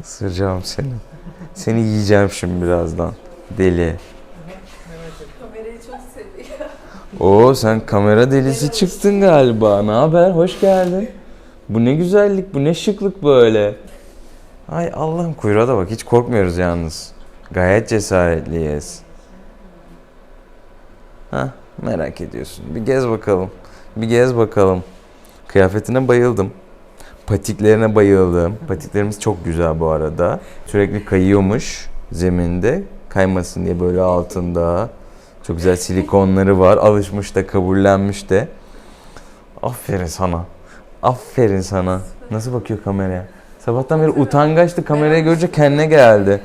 Isıracağım seni. Seni yiyeceğim şimdi birazdan. Deli. Kamerayı çok seviyor. Oo sen kamera delisi çıktın galiba. Ne haber? Hoş geldin. Bu ne güzellik, bu ne şıklık böyle. Ay Allah'ım kuyruğa da bak hiç korkmuyoruz yalnız. Gayet cesaretliyiz. Ha merak ediyorsun. Bir gez bakalım. Bir gez bakalım. Kıyafetine bayıldım. Patiklerine bayıldım. Patiklerimiz çok güzel bu arada. Sürekli kayıyormuş zeminde. Kaymasın diye böyle altında. Çok güzel silikonları var. Alışmış da kabullenmiş de. Aferin sana. Aferin sana. Nasıl bakıyor kameraya? Sabahtan beri utangaçtı kamerayı görünce kendine geldi.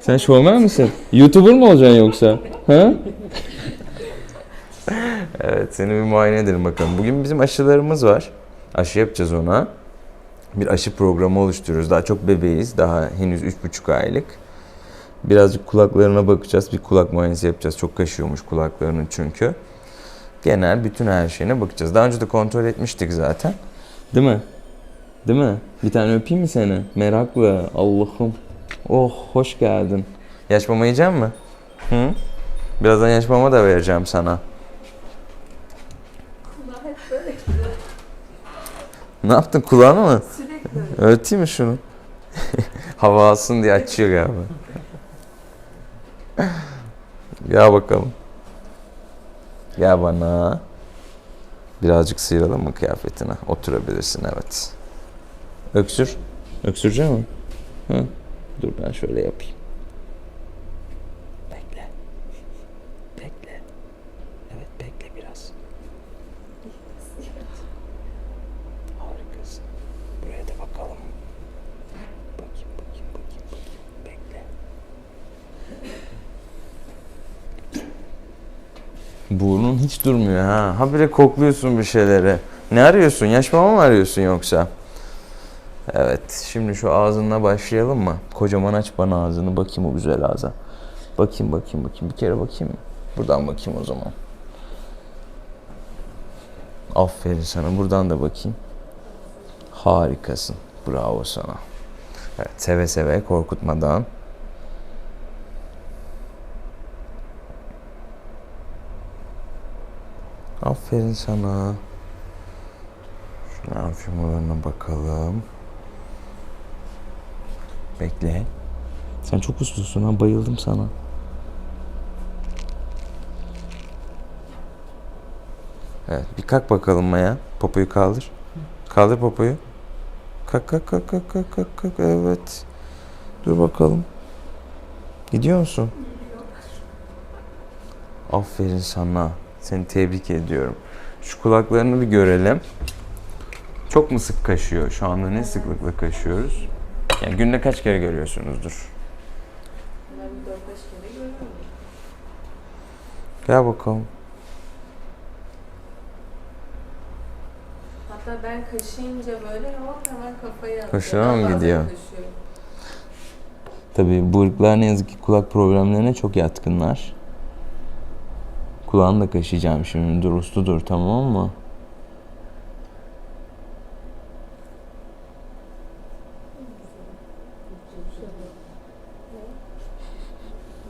Sen şovmen misin? YouTuber mı olacaksın yoksa? Ha? evet seni bir muayene edelim bakalım. Bugün bizim aşılarımız var. Aşı yapacağız ona. Bir aşı programı oluşturuyoruz. Daha çok bebeğiz. Daha henüz 3,5 aylık. Birazcık kulaklarına bakacağız. Bir kulak muayenesi yapacağız. Çok kaşıyormuş kulaklarının çünkü. Genel bütün her şeyine bakacağız. Daha önce de kontrol etmiştik zaten. Değil mi? Değil mi? Bir tane öpeyim mi seni? Meraklı. Allah'ım. Oh hoş geldin. Yaş mama yiyecek mi? Hı? Birazdan yaş mama da vereceğim sana. kulağı hep böyle Ne yaptın kulağını mı? sürekli. Öğreteyim mi şunu? Hava alsın diye açıyor galiba. Gel bakalım. Gel bana. Birazcık sıyıralım mı kıyafetine? Oturabilirsin evet. Öksür. Öksürecek mi? Hı. Dur ben şöyle yapayım. Bekle. Bekle. Evet bekle biraz. Harikasın. Buraya da bakalım. Bakayım, bakayım, bakayım, bakayım. Bekle. Burnun hiç durmuyor ha. Habire kokluyorsun bir şeyleri. Ne arıyorsun? Yaş mama mı arıyorsun yoksa? Evet. Şimdi şu ağzınla başlayalım mı? Kocaman aç bana ağzını. Bakayım o güzel ağza. Bakayım, bakayım, bakayım. Bir kere bakayım? Buradan bakayım o zaman. Aferin sana. Buradan da bakayım. Harikasın. Bravo sana. Evet, seve seve korkutmadan. Aferin sana. Şuna firmalarına bakalım. Bekle. Sen çok uslusun ha bayıldım sana. Evet bir kalk bakalım Maya. Popoyu kaldır. Kaldır popoyu. Kalk kalk kalk kalk kalk kalk kalk. Evet. Dur bakalım. Gidiyor musun? Aferin sana. Seni tebrik ediyorum. Şu kulaklarını bir görelim. Çok mu sık kaşıyor? Şu anda ne sıklıkla kaşıyoruz? Yani günde kaç kere görüyorsunuzdur? Ben bir 4-5 kere görüyorum. Gel bakalım. Hatta ben kaşıyınca böyle hop hemen kafayı atıyor. Hoşuna mı gidiyor? Tabii bu ırklar ne yazık ki kulak problemlerine çok yatkınlar. Kulağını da kaşıyacağım şimdi. Dur uslu dur tamam mı?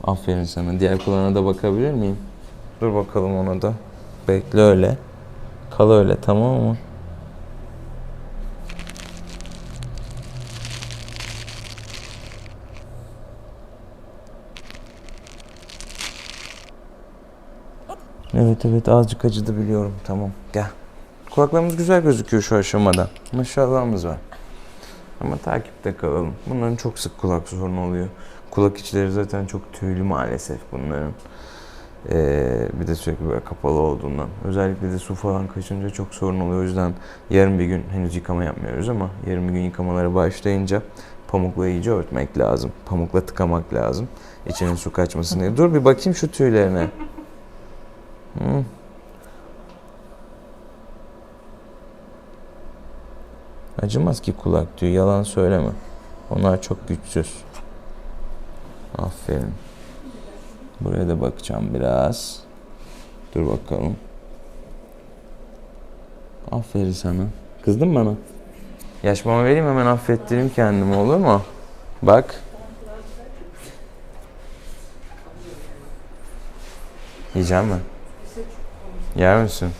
Aferin sana. Diğer kulağına da bakabilir miyim? Dur bakalım ona da. Bekle öyle. Kal öyle tamam mı? Evet evet azıcık acıdı biliyorum. Tamam gel. Kulaklarımız güzel gözüküyor şu aşamada. Maşallahımız var. Ama takipte kalalım. Bunların çok sık kulak sorunu oluyor. Kulak içleri zaten çok tüylü maalesef bunların. Ee, bir de sürekli böyle kapalı olduğundan. Özellikle de su falan kaçınca çok sorun oluyor. O yüzden yarın bir gün henüz yıkama yapmıyoruz ama yarın bir gün yıkamaları başlayınca pamukla iyice örtmek lazım. Pamukla tıkamak lazım. İçinin su kaçmasın diye. Dur bir bakayım şu tüylerine. Acımaz ki kulak tüyü yalan söyleme. Onlar çok güçsüz. Aferin. Buraya da bakacağım biraz. Dur bakalım. Aferin sana. Kızdın mı bana? Yaş mama vereyim hemen affettireyim kendimi olur mu? Bak. Yiyeceğim mi? Yer misin?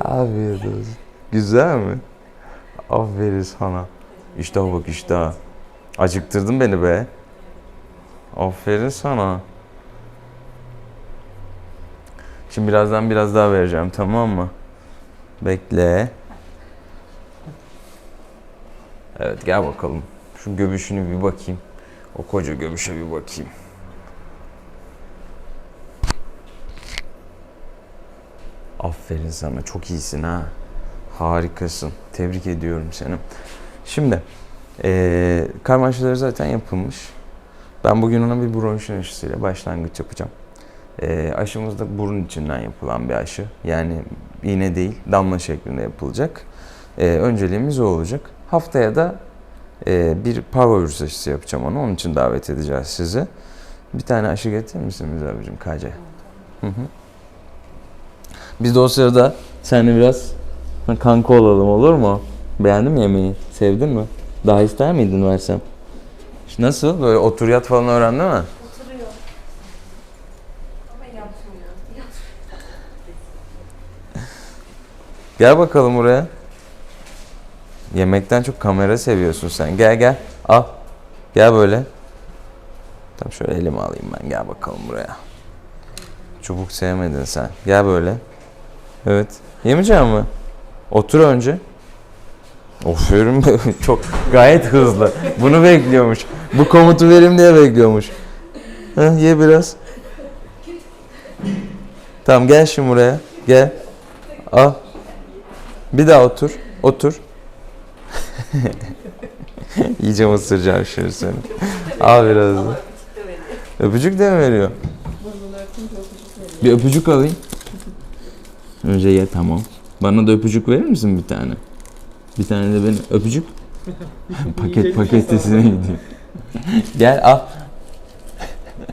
Afiyet olsun. Güzel mi? Aferin sana. İşte bak işte. Acıktırdın beni be. Aferin sana. Şimdi birazdan biraz daha vereceğim tamam mı? Bekle. Evet gel bakalım. Şu göbüşünü bir bakayım. O koca göbüşe bir bakayım. Aferin sana. Çok iyisin ha. Harikasın. Tebrik ediyorum seni. Şimdi eee karma aşıları zaten yapılmış. Ben bugün ona bir bronşin aşısıyla başlangıç yapacağım. Eee aşımız da burun içinden yapılan bir aşı. Yani iğne değil, damla şeklinde yapılacak. Eee, önceliğimiz o olacak. Haftaya da eee, bir parvovirüs aşısı yapacağım onu. Onun için davet edeceğiz sizi. Bir tane aşı getirir misin bize abicim KC? Hı hı. Biz de o sırada seninle biraz kanka olalım olur mu? Beğendin mi yemeği? Sevdin mi? Daha ister miydin versem? Nasıl? Böyle otur yat falan öğrendi mi? Oturuyor. Ama yapmıyor. Yap. Gel bakalım buraya. Yemekten çok kamera seviyorsun sen. Gel gel. Al. Gel böyle. Tamam şöyle elimi alayım ben. Gel bakalım buraya. Çubuk sevmedin sen. Gel böyle. Evet. Yemeyecek mi? Otur önce. Be. Çok gayet hızlı. Bunu bekliyormuş. Bu komutu verim diye bekliyormuş. Heh, ye biraz. Tamam gel şimdi buraya. Gel. Al. Bir daha otur. Otur. İyice ısıracağım şimdi seni. Al biraz. Öpücük de mi veriyor? Bir öpücük alayım. Önce ye tamam. Bana da öpücük verir misin bir tane? Bir tane de benim öpücük. paket paket sesine gidiyor. Gel al.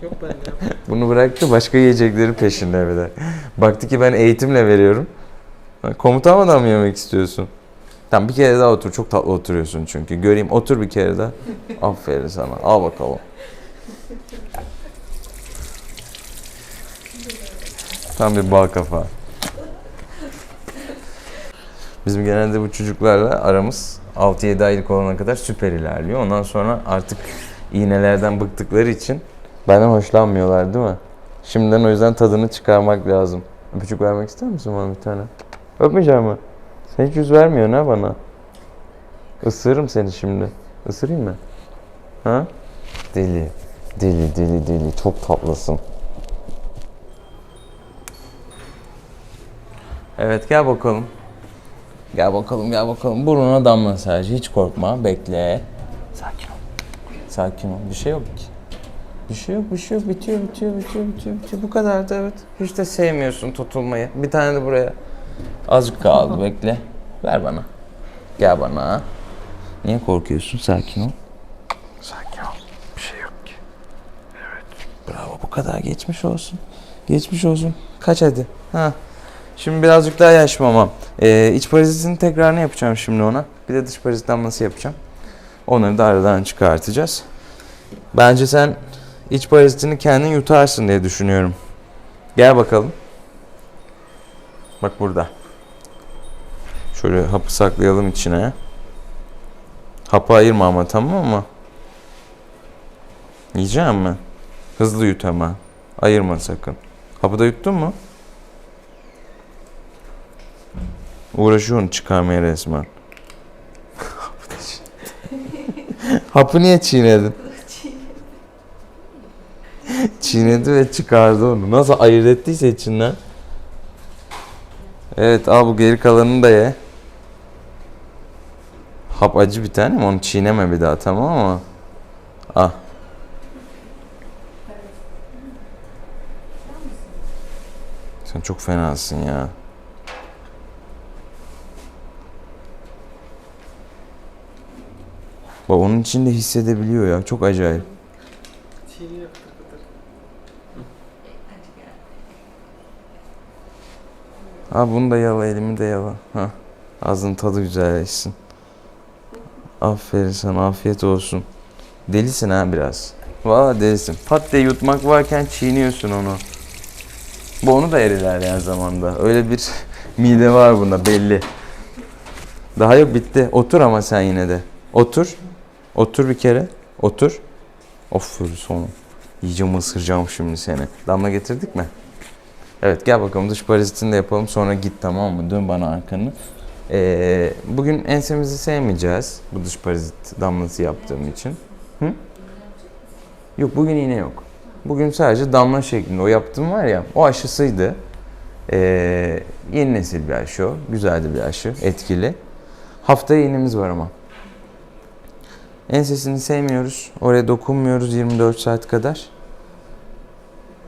Yok ben ya. Bunu bıraktı başka yiyecekleri peşinde bir de. Baktı ki ben eğitimle veriyorum. Komutanmadan mı yemek istiyorsun? Tamam bir kere daha otur. Çok tatlı oturuyorsun çünkü. Göreyim otur bir kere daha. Aferin sana. Al bakalım. Tam bir bal kafa. Bizim genelde bu çocuklarla aramız 6-7 aylık olana kadar süper ilerliyor. Ondan sonra artık iğnelerden bıktıkları için benden hoşlanmıyorlar değil mi? Şimdiden o yüzden tadını çıkarmak lazım. Öpücük vermek ister misin bana bir tane? Öpmeyeceğim mi? Sen hiç yüz vermiyorsun ha bana. Isırırım seni şimdi. Isırayım mı? Ha? Deli. Deli deli deli. Çok tatlısın. Evet gel bakalım. Gel bakalım gel bakalım. Burnuna damla sadece. Hiç korkma. Bekle. Sakin ol. Sakin ol. Bir şey yok ki. Bir şey yok, bir şey yok. Bitiyor, bitiyor, bitiyor, bitiyor, bitiyor. Bu kadar da evet. Hiç de sevmiyorsun tutulmayı. Bir tane de buraya. Azıcık kaldı, bekle. Ver bana. Gel bana. Niye korkuyorsun? Sakin ol. Sakin ol. Bir şey yok ki. Evet. Bravo, bu kadar. Geçmiş olsun. Geçmiş olsun. Kaç hadi. Ha. Şimdi birazcık daha yaş mama. Ee, iç parazitin tekrarını yapacağım şimdi ona. Bir de dış parazit damlası yapacağım. Onları da aradan çıkartacağız. Bence sen iç parazitini kendin yutarsın diye düşünüyorum. Gel bakalım. Bak burada. Şöyle hapı saklayalım içine. Hapı ayırma ama tamam mı? Yiyecek mi? Hızlı yut ama. Ayırma sakın. Hapı da yuttun mu? Uğraşıyorsun çıkarmaya resmen. Hapı niye çiğnedin? Çiğnedi ve çıkardı onu. Nasıl ayırt ettiyse içinden. Evet al bu geri kalanını da ye. Hap acı bir tane mi? Onu çiğneme bir daha tamam mı? Ah. Sen çok fenasın ya. Bak onun içinde hissedebiliyor ya. Çok acayip. Ha bunu da yala elimi de yala. Ha. Ağzın tadı güzelleşsin. Aferin sana, afiyet olsun. Delisin ha biraz. Valla delisin. Pat diye yutmak varken çiğniyorsun onu. Bu onu da eriler yani zamanda. Öyle bir mide var bunda belli. Daha yok bitti. Otur ama sen yine de. Otur. Otur bir kere. Otur. Of sonu. İyice ısıracağım şimdi seni. Damla getirdik mi? Evet gel bakalım dış parazitini de yapalım sonra git tamam mı? Dön bana arkanı. Ee, bugün ensemizi sevmeyeceğiz bu dış parazit damlası yaptığım için. Hı? Yok bugün iğne yok. Bugün sadece damla şeklinde o yaptığım var ya o aşısıydı. Ee, yeni nesil bir aşı o. Güzel de bir aşı. Etkili. Haftaya iğnemiz var ama. Ensesini sevmiyoruz. Oraya dokunmuyoruz 24 saat kadar.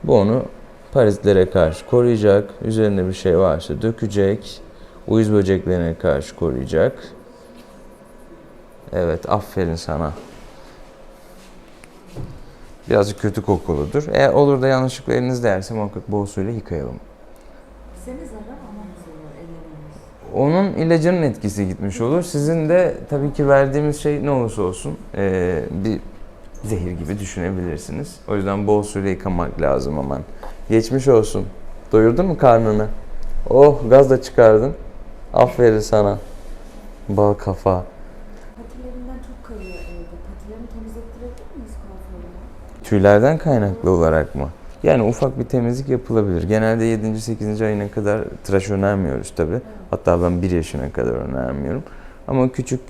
Bu onu parazitlere karşı koruyacak. Üzerinde bir şey varsa dökecek. Uyuz böceklerine karşı koruyacak. Evet, aferin sana. Birazcık kötü kokuludur. Eğer olur da yanlışlıkla eliniz değerse muhakkak bol suyla yıkayalım. Seni Onun ilacının etkisi gitmiş olur. Sizin de tabii ki verdiğimiz şey ne olursa olsun eee, bir zehir gibi düşünebilirsiniz. O yüzden bol suyla yıkamak lazım aman. Geçmiş olsun. Doyurdun mu karnını? Oh gaz da çıkardın. Aferin sana. Bal kafa. Patilerinden çok kayıyor evde. Patilerini temizlettirebilir miyiz kuaförüne? Tüylerden kaynaklı olarak mı? Yani ufak bir temizlik yapılabilir. Genelde 7. 8. ayına kadar tıraş önermiyoruz tabi. Hatta ben 1 yaşına kadar önermiyorum. Ama küçük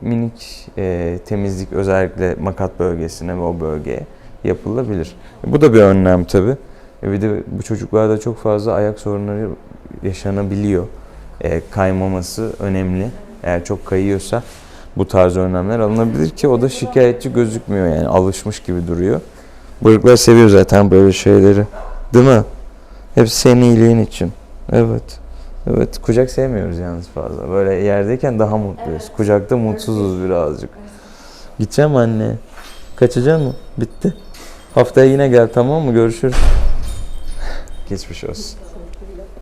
minik e, temizlik özellikle makat bölgesine ve o bölgeye yapılabilir. Bu da bir önlem tabi. Bir de bu çocuklarda çok fazla ayak sorunları yaşanabiliyor. E, kaymaması önemli. Eğer çok kayıyorsa bu tarz önlemler alınabilir ki o da şikayetçi gözükmüyor yani alışmış gibi duruyor. Çocuklar seviyor zaten böyle şeyleri. Değil mi? Hepsi senin iyiliğin için. Evet. Evet. Kucak sevmiyoruz yalnız fazla. Böyle yerdeyken daha mutluyuz. Evet. Kucakta mutsuzuz birazcık. Gideceğim anne. Kaçacak mı? Bitti. Haftaya yine gel tamam mı? Görüşürüz. Geçmiş olsun.